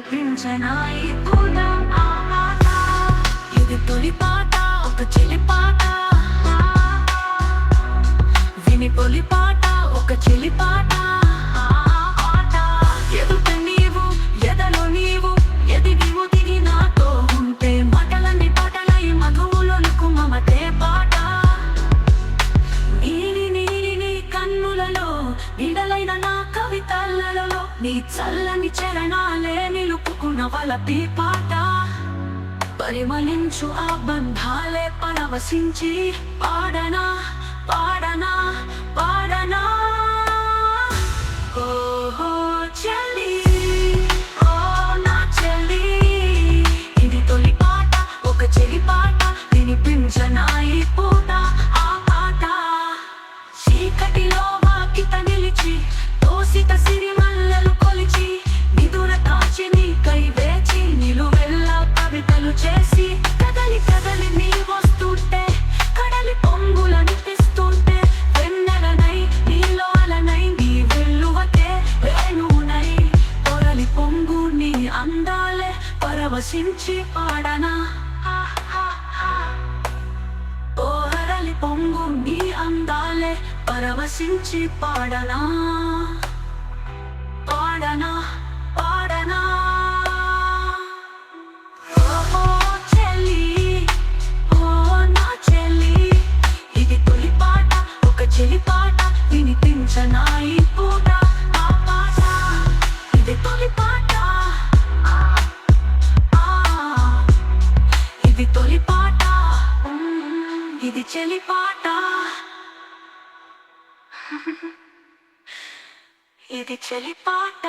పాట వినిపించనా ఆ పాట ఇది తొలి పాట ఒక చెలి పాట విని పొలి పాట ఒక చెలి పాట ఎదుట నీవు ఎదలో నీవు ఎది ఎదిగి తిని నాతో ఉంటే మాటలన్నీ పాటలై మధువులకు మమతే పాట నీలి నీలి కన్నులలో నిడలైన నా కవితలలో నీ చల్లని చరణాలే నిలుపుకున్న వలపి పాట పరిమళించు ఆ బంధాలే పరవశించి పాడనా పాడ అందాలే పరవశించి పాడనా? ఓహరలి పొంగు నీ అందాలే పరవశించి పాడనా? పాడనా? పాడనా? చెల్లి చెల్లి ఇది తొలి పాట ఒక చెలి పాట వినిపించనాయి పో చెలి పాట. ఇది చెలి పాట.